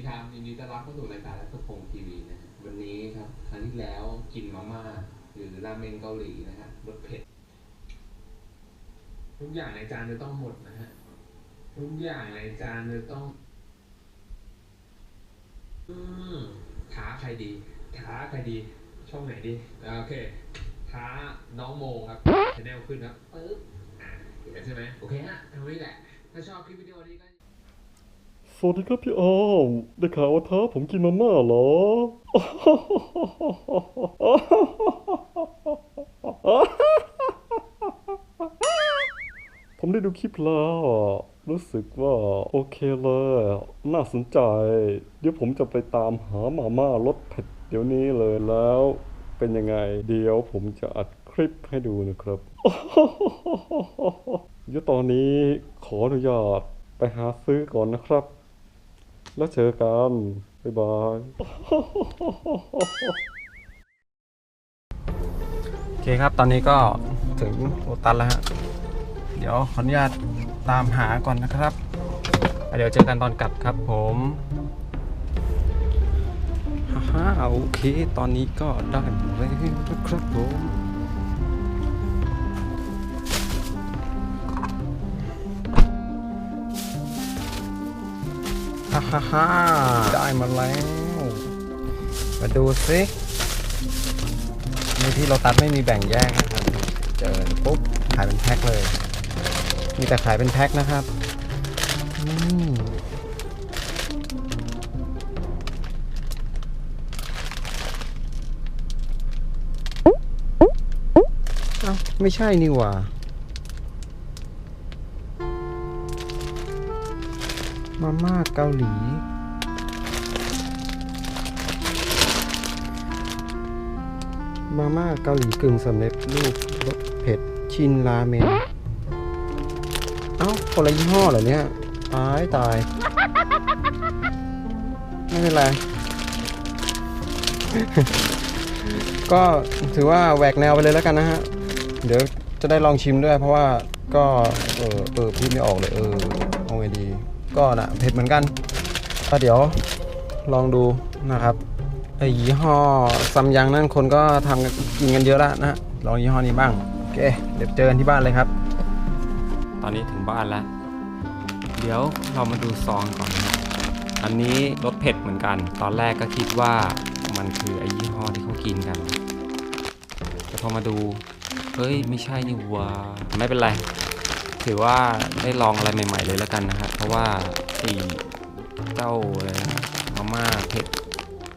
ดีครับยินดีต้อนรับเข้าสู่รายการรัตพงศ์ทีวีนะวันนี้ครับครั้งที่แล้วกินมาม่าหรือราเมงเกาหลีนะฮะรสเผ็ด ทุกอย่างในจานจะต้องหมดนะฮะทุกอย่างในจานจะต้อง อืมท้าใครดีท้าใครดี ช่องไหนดีอ่าโอเคท้าน้องโมครับชแนลขึ้นครับปึ๊บอ่าเห็นใช่ไหมโอเคฮะทำนี้แหละ ถ้าชอบคลิปวิดีโอนี้ก็ สวัสดีครับพี่ออมได้ข่าวว่าท้าผมกินมาม่าเหรอ ผมได้ดูคลิปแล้วรู้สึกว่าโอเคเลย น่าสนใจ เดี๋ยวผมจะไปตามหามาม่ารสเผ็ดเดี๋ยวนี้เลยแล้วเป็นยังไง เดี๋ยวผมจะอัดคลิปให้ดูนะครับเดี๋ยวตอนนี้ขออนุญาตไปหาซื้อก่อนนะครับ แล้วเจอกัน บ๊ายบาย โอเคครับ ตอนนี้ก็ถึงโลตัสแล้วฮะ เดี๋ยวขออนุญาตตามหาก่อนนะครับ เดี๋ยวเจอกันตอนกลับครับผมฮ่าฮ่าโอเค ตอนนี้ก็ได้แล้วนะครับผม ฮ่าฮ่าได้มาแล้ว มาดูสิในที่โลตัสไม่มีแบ่งแยกนะครับ เจอปุ๊บขายเป็นแพ็คเลย มีแต่ขายเป็นแพ็คนะครับอืมเอ้าไม่ใช่นี่หว่า มาม่าเกาหลี มาม่าเกาหลีกึ่งสำเร็จรูปรสเผ็ด ชินราเมน เอ้าคนละยี่ห้อเหรอเนี่ย ตายตาย ไม่เป็นไร ก็ถือว่าแหวกแนวไปเลยแล้วกันนะฮะ เดี๋ยวจะได้ลองชิมด้วยเพราะว่าก็ เออเออพูดไม่ออกเลย เออ เอาไงดี ก็นะเผ็ดเหมือนกันก็เดี๋ยวลองดูนะครับไอ้ยี่ห้อซัมยังนั่นคนก็ทำกินกันเยอะแล้วนะลองยี่ห้อนี้บ้างโอเคเดี๋ยวเจอกันที่บ้านเลยครับ ตอนนี้ถึงบ้านแล้ว เดี๋ยวเรามาดูซองก่อนนะอันนี้รสเผ็ดเหมือนกัน ตอนแรกก็คิดว่ามันคือไอ้ยี่ห้อที่เขากินกัน แต่พอมาดู เฮ้ย ไม่ใช่นี่หว่าไม่เป็นไร ถือว่าได้ลองอะไรใหม่ๆเลยแล้วกันนะครับเพราะว่าไอ้เจ้าอะไรนะมาม่าเผ็ด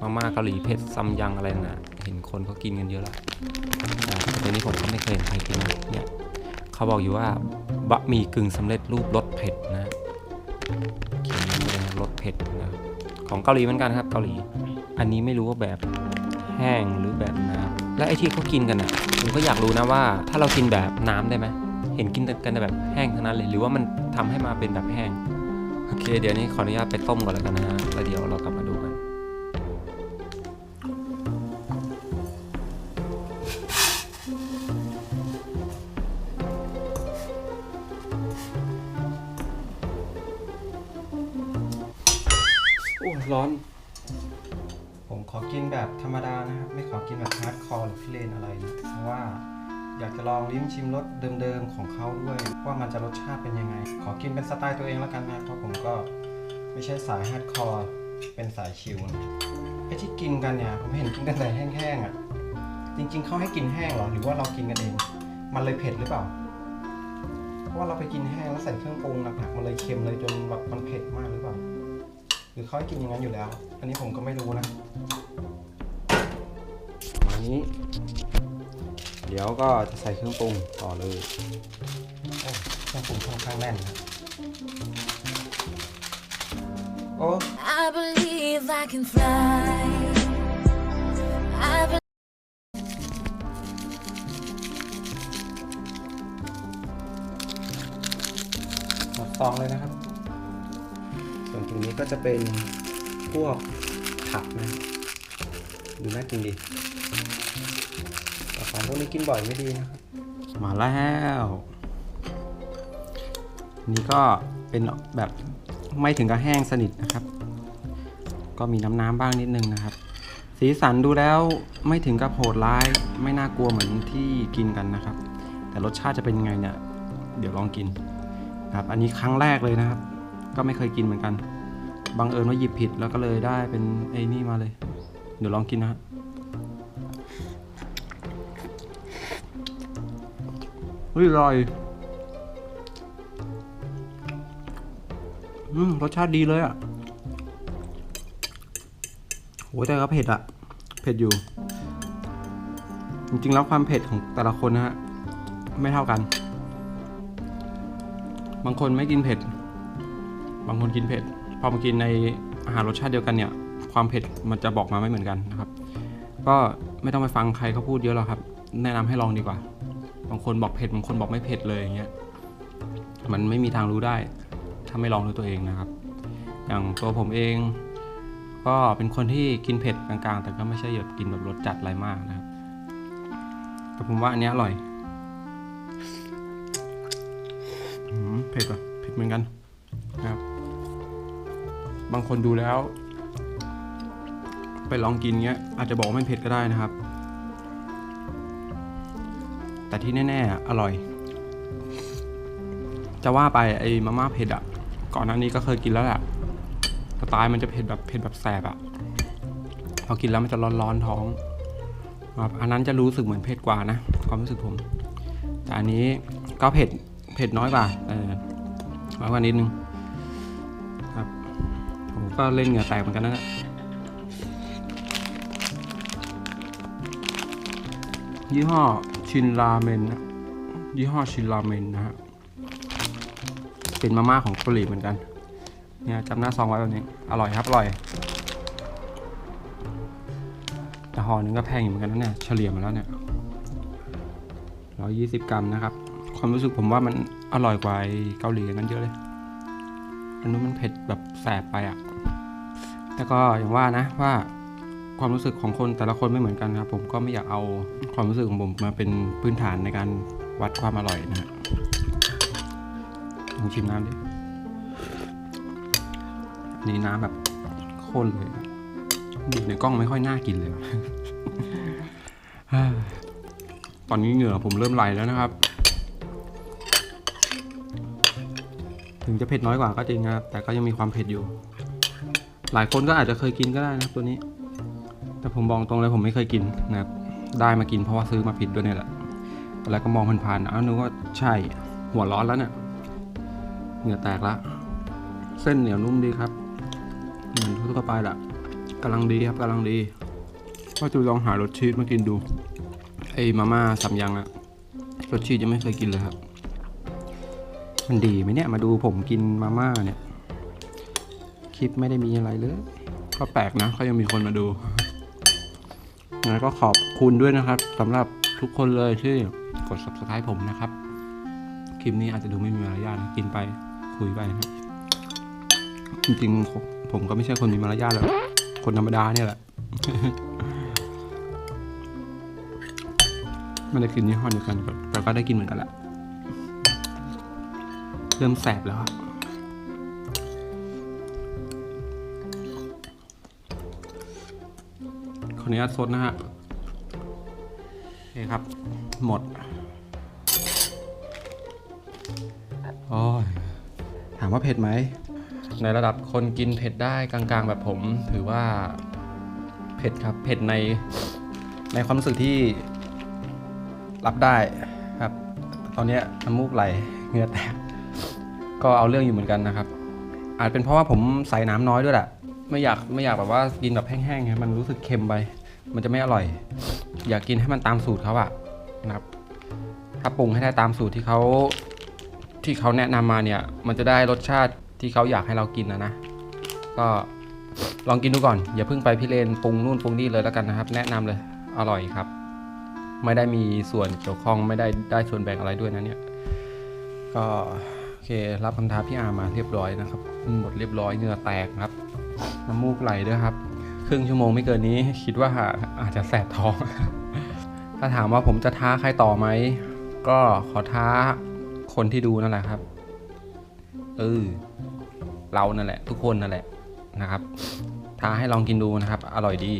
มาม่าเกาหลีเผ็ดซัมยังอะไรน่ะเห็นคนเขากินกันเยอะแล้วแต่ทีนี้ผมก็ไม่เคยเห็นใครกินนะเนี่ยเขาบอกอยู่ว่าบะหมี่กึ่งสำเร็จรูปรสเผ็ดนะเขียนเลยนะรสเผ็ดนะของเกาหลีเหมือนกันครับเกาหลี อันนี้ไม่รู้ว่าแบบแห้งหรือแบบน้ำและไอ้ที่เขากินกันอะผมก็อยากรู้นะว่า ถ้าเรากินแบบน้ำได้ไหม เห็นกินกันแต่แบบแห้งทั้งนั้นเลย หรือว่ามันทำให้มาเป็นแบบแห้ง โอเค เดี๋ยวนี้ขออนุญาตไปต้มก่อนแล้วกันนะฮะแล้วเดี๋ยวเรากลับมาดูกันโอ้ร้อน ผมขอกินแบบธรรมดานะครับ ไม่ขอกินแบบฮาร์ดคอร์หรือพิเรนอะไรนะเพราะว่า อยากจะลองลิ้มชิมรสเดิมๆของเขาด้วย ว่ามันจะรสชาติเป็นยังไง ขอกินเป็นสไตล์ตัวเองแล้วกันนะเพราะผมก็ไม่ใช่สายฮาร์ดคอร์เป็นสายชิลนะไอ้ที่กินกันเนี่ยผมเห็นกินกันแต่แห้งๆอะจริงๆเขาให้กินแห้งเหรอหรือว่าเรากินกันเอง มันเลยเผ็ดหรือเปล่าเพราะว่าเราไปกินแห้งแล้วใส่เครื่องปรุงหนักๆมันเลยเค็มเลยจนแบบมันเผ็ดมากหรือเปล่า หรือเขาให้กินอย่างนั้นอยู่แล้ว อันนี้ผมก็ไม่รู้นะประมานี้ ดี๋ยวก็จะใส่เครื่องปรุงต่อเลยโอ้เครื่องปรุงค่อนข้างแน่นนะโอ้ I believe I can fly. I believe หมดซองเลยนะครับ ส่วนตรงนี้ก็จะเป็นพวกผักนะ ดูน่ากินดีแต่ ของพวกนี้กินบ่อยไม่ดีนะครับ มาแล้ว นี่ก็เป็นแบบไม่ถึงกับแห้งสนิทนะครับ ก็มีน้ำน้ำๆบ้างนิดนึงนะครับ สีสันดูแล้วไม่ถึงกับโหดร้าย ไม่น่ากลัวเหมือนที่กินกันนะครับ แต่รสชาติจะเป็นยังไงเนี่ย เดี๋ยวลองกินครับ อันนี้ครั้งแรกเลยนะครับ ก็ไม่เคยกินเหมือนกัน บังเอิญว่าหยิบผิดแล้วก็เลยได้เป็นไอ้นี่มาเลย เดี๋ยวลองกินนะครับ เฮ้ยอร่อยอืมรสชาติดีเลยอะ่ะโหแต่ก็เผ็ดอะเผ็ดอยู่ จริงๆแล้วความเผ็ดของแต่ละคนนะฮะ ไม่เท่ากัน บางคนไม่กินเผ็ด บางคนกินเผ็ด พอมากินในอาหารรสชาติเดียวกันเนี่ย ความเผ็ดมันจะบอกมาไม่เหมือนกันนะครับ ก็ไม่ต้องไปฟังใครเขาพูดเยอะหรอกครับ แนะนำให้ลองดีกว่า บางคนบอกเผ็ดบางคนบอกไม่เผ็ดเลยอย่างเงี้ยมันไม่มีทางรู้ได้ ถ้าไม่ลองด้วยตัวเองนะครับ อย่างตัวผมเอง ก็เป็นคนที่กินเผ็ดกลางๆ แต่ก็ไม่ใช่แบบกินแบบรสจัดอะไรมากนะครับแต่ผมว่าอันเนี้ยอร่อยอเผ็ดอะเผ็ดเหมือนกันนะครับ บางคนดูแล้ว ไปลองกินเงี้ยอาจจะบอกว่าไม่เผ็ดก็ได้นะครับ แต่ที่แน่ๆอะอร่อย จะว่าไปไอ้มาม่าเผ็ดอะก่อนหน้านี้ก็เคยกินแล้วแหละสไตล์มันจะเผ็ดแบบเผ็ดแบบแสบอะพอกินแล้วมันจะร้อนๆท้องครับอันนั้นจะรู้สึกเหมือนเผ็ดกว่านะความรู้สึกผม แต่อันนี้ก็เผ็ดเผ็ดน้อยกว่าเออน้อยกว่านิดนึงครับผมก็เล่นเหงื่อแตกเหมือนกันนะยี่ห้อ ชินราเมนนะยี่ห้อชินราเมนนะฮะเป็นมาม่าของเกาหลีเหมือนกันเนี่ยจำหน้าซองไว้แบบนี้อร่อยครับอร่อยแต่ห่อหนึงก็แพงอยู่เหมือนกันนะเนี่ยเฉลี่ยมาแล้วเนี่ยร้อยี่สิบกรัมนะครับ ความรู้สึกผมว่ามันอร่อยกว่าเกาหลีนั้นเยอะเลยอันนู้นมันเผ็ดแบบแสบไปอะ่ะแต่ก็อย่างว่านะว่า ความรู้สึกของคนแต่ละคนไม่เหมือนกันครับ ผมก็ไม่อยากเอาความรู้สึกของผมมาเป็นพื้นฐานในการวัดความอร่อยนะฮะลองชิมน้ำดินี่น้ำแบบข้นเลยดูในกล้องไม่ค่อยน่ากินเลย ตอนนี้เหงื่อผมเริ่มไหลแล้วนะครับ ถึงจะเผ็ดน้อยกว่าก็จริงครับ แต่ก็ยังมีความเผ็ดอยู่ หลายคนก็อาจจะเคยกินก็ได้นะครับตัวนี้ แต่ผมบอกตรงเลยผมไม่เคยกินนะครับ ได้มากินเพราะว่าซื้อมาผิดด้วยเนี่ยแหละตอนแรกก็มองผ่านๆอ้าวนึกว่าใช่หัวร้อนแล้วเนี่ยเหงื่อแตกละเส้นเหนียวนุ่มดีครับเหมือนทั่วๆไปแหละกำลังดีครับกำลังดีก็จะลองหารสชีสมากินดูไอ้มาม่าสามยังอะรสชีสยังไม่เคยกินเลยครับ มันดีไหมเนี่ยมาดูผมกินมาม่าเนี่ย คลิปไม่ได้มีอะไรเลย ก็แปลกนะเขายังมีคนมาดู งั้นก็ขอบคุณด้วยนะครับสำหรับทุกคนเลยที่กด subscribe ผมนะครับ คลิปนี้อาจจะดูไม่มีมารยาทนะกินไปคุยไปนะจริงๆ ผมผมก็ไม่ใช่คนมีมารยาทหรอกคนธรรมดาเนี่ยแหละไม่ได้กินยี่ห้อเดียวกันแต่ก็ได้กินเหมือนกันแหละเริ่มแสบแล้ว ขออนุญาตซดนะฮะโอเคครับ หมด โอ้ย ถามว่าเผ็ดไหม ในระดับคนกินเผ็ดได้กลางๆ แบบผม ถือว่า เผ็ดครับ เผ็ดใน ในความรู้สึกที่รับได้ครับ ตอนเนี้ยน้ำมูกไหลเหงื่อแตก ก็เอาเรื่องอยู่เหมือนกันนะครับ อาจเป็นเพราะว่าผมใส่น้ำน้อยด้วยแหละ ไม่อยากไม่อยากแบบว่ากินแบบแห้งๆไงมันรู้สึกเค็มไป มันจะไม่อร่อย อยากกินให้มันตามสูตรเขาอะนะครับ ถ้าปรุงให้ได้ตามสูตรที่เขาที่เขาแนะนำมาเนี่ย มันจะได้รสชาติที่เขาอยากให้เรากินนะนะ ก็ลองกินดูก่อน อย่าเพิ่งไปพิเรนปรุงนู่นปรุงนี่เลยแล้วกันนะครับ แนะนำเลยอร่อยครับ ไม่ได้มีส่วนเกี่ยวข้องไม่ได้ได้ส่วนแบ่งอะไรด้วยนะเนี่ย ก็โอเครับคำท้าพี่อามาเรียบร้อยนะครับหมดเรียบร้อยเหงื่อแตกครับ น้ำมูกไหลด้วยครับ ครึ่งชั่วโมงไม่เกินนี้ คิดว่าอาจจะแสบท้อง ถ้าถามว่าผมจะท้าใครต่อไหม ก็ขอท้าคนที่ดูนั่นแหละครับ เออ เรานั่นแหละ ทุกคนนั่นแหละนะครับ ท้าให้ลองกินดูนะครับ อร่อยดี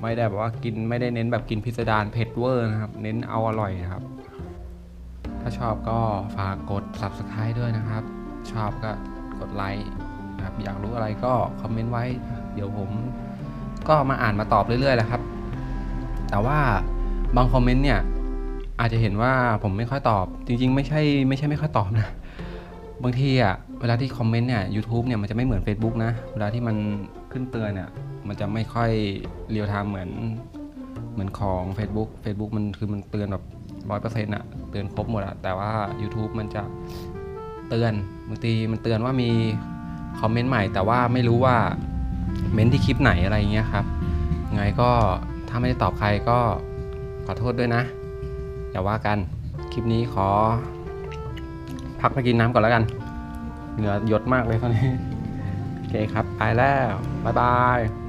ไม่ได้แบบว่ากินไม่ได้เน้นแบบกินพิสดารเผ็ดเวอร์นะครับ เน้นเอาอร่อยนะครับ ถ้าชอบก็ฝากกด subscribe ด้วยนะครับ ชอบก็กดไลค์ นะครับอยากรู้อะไรก็คอมเมนต์ไว้ เดี๋ยวผมก็มาอ่านมาตอบเรื่อยๆแหละครับ แต่ว่าบางคอมเมนต์เนี่ยอาจจะเห็นว่าผมไม่ค่อยตอบ จริง ๆ ไม่ใช่ไม่ใช่ไม่ค่อยตอบนะบางทีอะเวลาที่คอมเมนต์เนี่ย YouTube เนี่ยมันจะไม่เหมือน Facebook นะ เวลาที่มันขึ้นเตือนเนี่ยมันจะไม่ค่อยเรียลไทม์เหมือนเหมือนของ Facebook Facebook มันคือมันเตือนแบบร้อยเปอร์เซ็นต์อะเตือนครบหมดอะแต่ว่า YouTube มันจะเตือนบางทีมันเตือนว่ามี คอมเมนต์ใหม่ แต่ว่าไม่รู้ว่าเม้นที่คลิปไหนอะไรเงี้ยครับ ไงก็ถ้าไม่ได้ตอบใครก็ขอโทษด้วยนะ อย่าว่ากัน คลิปนี้ขอ พักไปกินน้ำก่อนแล้วกัน เหงื่อหยดมากเลยตอนนี้ โอเคครับ ไปแล้ว บ๊ายบาย